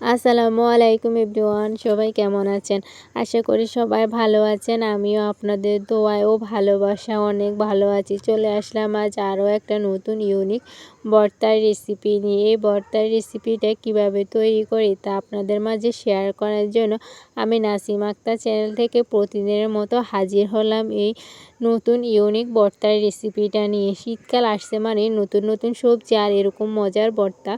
আসসালামু আলাইকুম এভরিওয়ান, সবাই কেমন আছেন? আশা করি সবাই ভালো আছেন, আমিও আপনাদের দোয়ায় ও ভালোবাসা অনেক ভালো আছি। চলে আসলাম আজ আরও একটা নতুন ইউনিক ভর্তার রেসিপি নিয়ে। এই ভর্তার রেসিপিটা কীভাবে তৈরি করি তা আপনাদের মাঝে শেয়ার করার জন্য আমি নাসিম আক্তার চ্যানেল থেকে প্রতিদিনের মতো হাজির হলাম। এই নতুন ইউনিক ভর্তার রেসিপিটা নিয়ে। শীতকাল আসছে মানে নতুন নতুন সবজি আর এরকম মজার ভর্তা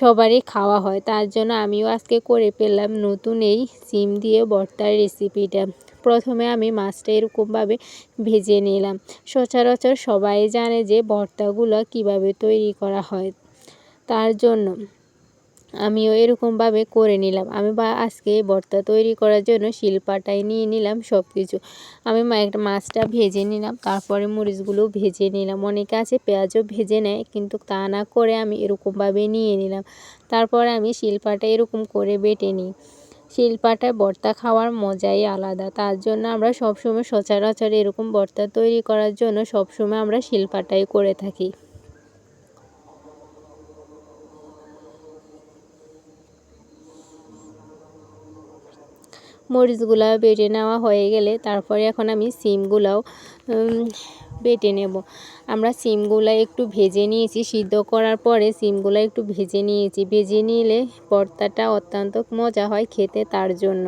সবারই খাওয়া হয়। তার জন্য আমিও আজকে করে পেলাম নতুন এই সিম দিয়ে ভর্তার রেসিপিটা প্রথমে আমি মাছটা এরকমভাবে ভেজে নিলাম। সচরাচর সবাই জানে যে ভর্তাগুলো কীভাবে তৈরি করা হয়, তার জন্য আমিও এরকমভাবে করে নিলাম। আমি বা আজকে ভর্তা তৈরি করার জন্য শিলপাটায় নিয়ে নিলাম সব কিছু আমি একটা মাছটা ভেজে নিলাম, তারপরে মরিচগুলো ভেজে নিলাম। অনেকে আছে পেঁয়াজও ভেজে নেয়, কিন্তু তা না করে আমি এরকমভাবে নিয়ে নিলাম। তারপরে আমি শিলপাটা এরকম করে বেটে নিই। শিলপাটায় ভর্তা খাওয়ার মজাই আলাদা। তার জন্য আমরা সবসময় সচরাচর এরকম ভর্তা তৈরি করার জন্য সবসময় আমরা শিলপাটাই করে থাকি। মরিচগুলো বেটে নেওয়া হয়ে গেলে তারপরে এখন আমি সিমগুলাও বেটে নেব। আমরা সিমগুলো একটু ভেজে নিয়েছি। সিদ্ধ করার পরে সিমগুলো একটু ভেজে নিয়েছি। ভেজে নিলে ভর্তাটা অত্যন্ত মজা হয় খেতে তার জন্য।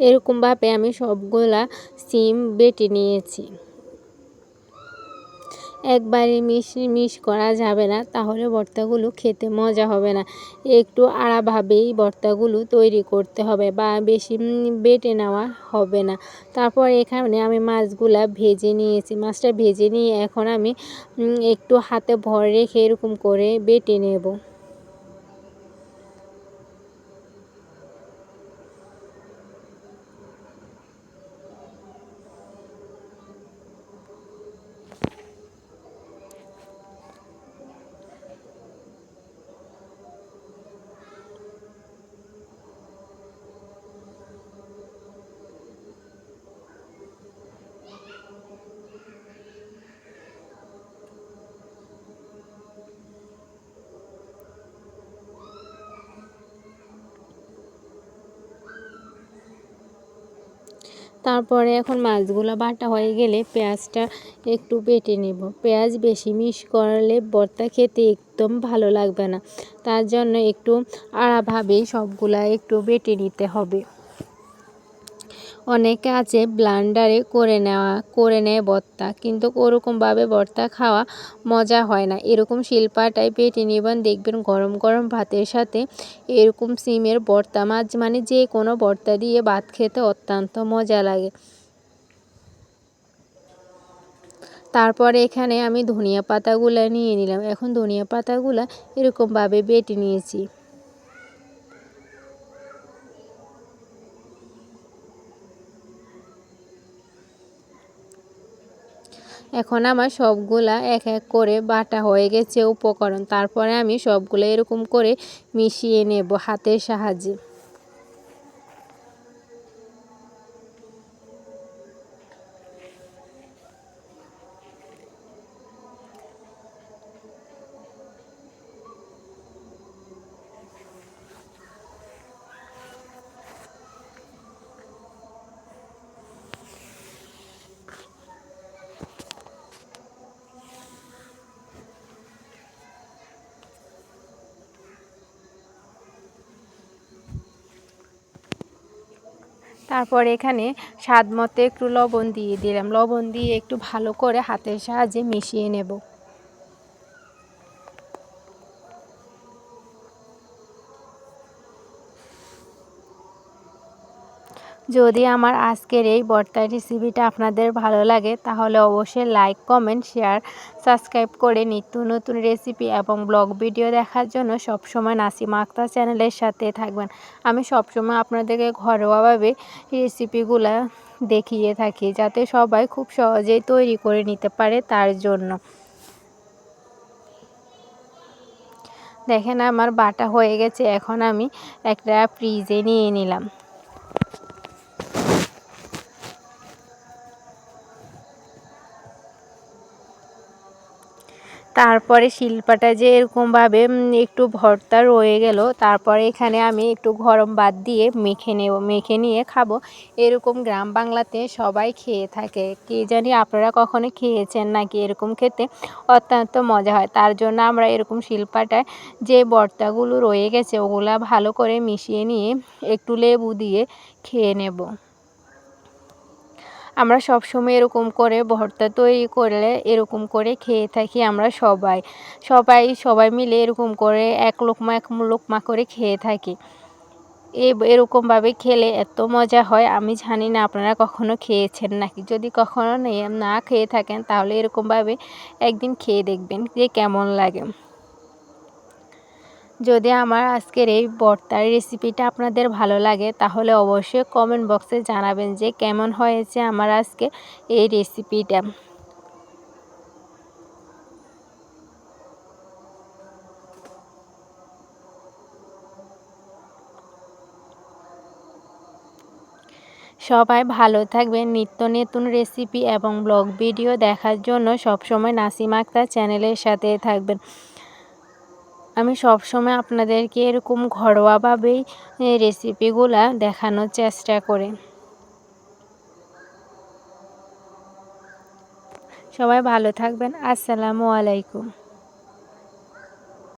এরকমভাবে আমি সবগুলা সিম বেটে নিয়েছি। একবারে মিশ মিশ করা যাবে না, তাহলে ভর্তাগুলো খেতে মজা হবে না। একটু আড়াভাবেই ভর্তাগুলো তৈরি করতে হবে বা বেশি বেটে নেওয়া হবে না। তারপর এখানে আমি মাছগুলা ভেজে নিয়েছি। মাছটা ভেজে নিয়ে এখন আমি একটু হাতে ভর রেখে এরকম করে বেটে নেব। তারপরে এখন মাছগুলো বাটা হয়ে গেলে পেঁয়াজটা একটু বেটে নেব। পেঁয়াজ বেশি মিশ করলে বর্তা খেতে একদম ভালো লাগবে না। তার জন্য একটু আড়াভাবেই সবগুলা একটু বেটে নিতে হবে। অনেকে আছে ব্লান্ডারে করে নেওয়া, করে নেয় ভর্তা কিন্তু ওরকমভাবে ভর্তা খাওয়া মজা হয় না। এরকম শিল্পাটায় পেটে নিবেন দেখবেন গরম গরম ভাতের সাথে এরকম সিমের ভর্তা মাছ মানে যে কোনো ভর্তা দিয়ে ভাত খেতে অত্যন্ত মজা লাগে। তারপরে এখানে আমি ধনিয়া পাতাগুলো নিয়ে নিলাম। এখন ধনিয়া পাতাগুলো এরকমভাবে বেটে নিয়েছি। এখন আমার সবগুলা এক এক করে বাটা হয়ে গেছে উপকরণ। তারপরে আমি সবগুলো এরকম করে মিশিয়ে নেব হাতের সাহায্যে। তারপর এখানে স্বাদ মতো একটু লবণ দিয়ে দিলাম। লবণ দিয়ে একটু ভালো করে হাতের সাহায্যে মিশিয়ে নেব। যদি আমার আজকের এই বর্তার রেসিপিটা আপনাদের ভালো লাগে, তাহলে অবশ্যই লাইক কমেন্ট শেয়ার সাবস্ক্রাইব করে নিত্য নতুন রেসিপি এবং ব্লগ ভিডিও দেখার জন্য সবসময় নাসিমা আক্তার চ্যানেলের সাথে থাকবেন। আমি সবসময় আপনাদেরকে ঘরোয়াভাবে রেসিপিগুলো দেখিয়ে থাকি, যাতে সবাই খুব সহজেই তৈরি করে নিতে পারে তার জন্য। দেখেন আমার বাটা হয়ে গেছে, এখন আমি একটা ফ্রিজে নিয়ে নিলাম। তারপরে শিল্পাটা যে এরকমভাবে একটু ভর্তা রয়ে গেল, তারপরে এখানে আমি একটু গরম বাদ দিয়ে মেখে নেব, মেখে নিয়ে খাব। এরকম গ্রাম বাংলাতে সবাই খেয়ে থাকে। কে জানি আপনারা কখনো খেয়েছেন নাকি এরকম খেতে? অত্যন্ত মজা হয়। তার জন্য আমরা এরকম শিল্পাটায় যে ভর্তাগুলো রয়ে গেছে, ওগুলা ভালো করে মিশিয়ে নিয়ে একটু লেবু দিয়ে খেয়ে নেব। আমরা সব সময় এরকম করে ভর্তা তৈরি করলে এরকম করে খেয়ে থাকি আমরা সবাই। সবাই সবাই মিলে এরকম করে এক লোকমা এক লোকমা করে খেয়ে থাকি। এ এরকমভাবে খেলে এত মজা হয়, আমি জানি না আপনারা কখনো খেয়েছেন নাকি। যদি কখনো না খেয়ে থাকেন তাহলে এরকমভাবে একদিন খেয়ে দেখবেন যে কেমন লাগে। যদি আমার আজকের এই বর্তার রেসিপিটা আপনাদের ভালো লাগে, তাহলে অবশ্যই কমেন্ট বক্সে জানাবেন যে কেমন হয়েছে আমার আজকে এই রেসিপিটা সবাই ভালো থাকবেন। নিত্য নতুন রেসিপি এবং ব্লগ ভিডিও দেখার জন্য সবসময় নাসিম আক্তার চ্যানেলের সাথে থাকবেন। আমি সব সময় আপনাদেরকে এরকম ঘরোয়াভাবেই রেসিপিগুলা দেখানোর চেষ্টা করি। সবাই ভালো থাকবেন। আসসালামু আলাইকুম।